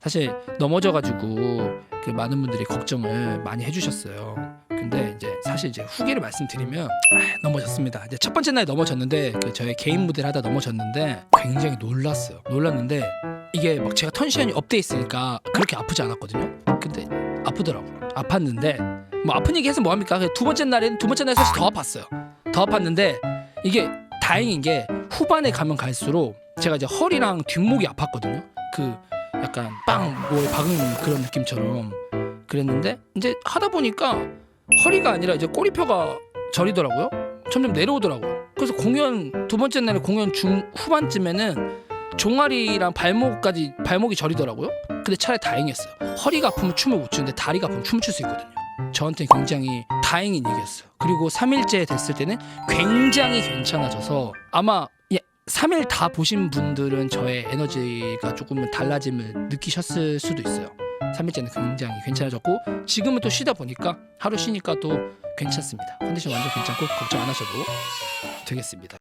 사실 넘어져가지고 그 많은 분들이 걱정을 많이 해주셨어요. 근데 이제 사실 이제 후기를 말씀드리면 아, 넘어졌습니다. 이제 첫 번째 날 넘어졌는데 그 저의 개인 무대를 하다 넘어졌는데 굉장히 놀랐어요. 놀랐는데 이게 막 제가 텐션이 업돼 있으니까 그렇게 아프지 않았거든요. 근데 아프더라고. 아팠는데 뭐 아픈 얘기 해서 뭐 합니까? 두 번째 날에는 두 번째 날에 사실 더 아팠어요. 더 아팠는데 이게 다행인 게 후반에 가면 갈수록 제가 이제 허리랑 뒷목이 아팠거든요. 그 약간 빵뭘 박은 그런 느낌처럼 그랬는데 이제 하다 보니까 허리가 아니라 이제 꼬리뼈가 저리더라고요. 점점 내려오더라고요. 그래서 공연 두 번째 날에 공연 중 후반쯤에는 종아리랑 발목까지 발목이 저리더라고요. 근데 차라리 다행이었어요. 허리가 아프면 춤을 못 추는데 다리가 아프면 춤을 출 수 있거든요. 저한테 굉장히 다행인 얘기였어요. 그리고 3일째 됐을 때는 굉장히 괜찮아져서 아마 예, 3일 다 보신 분들은 저의 에너지가 조금은 달라짐을 느끼셨을 수도 있어요. 3일째는 굉장히 괜찮아졌고 지금은 또 쉬다 보니까 하루 쉬니까 또 괜찮습니다. 컨디션 완전 괜찮고 걱정 안 하셔도 되겠습니다.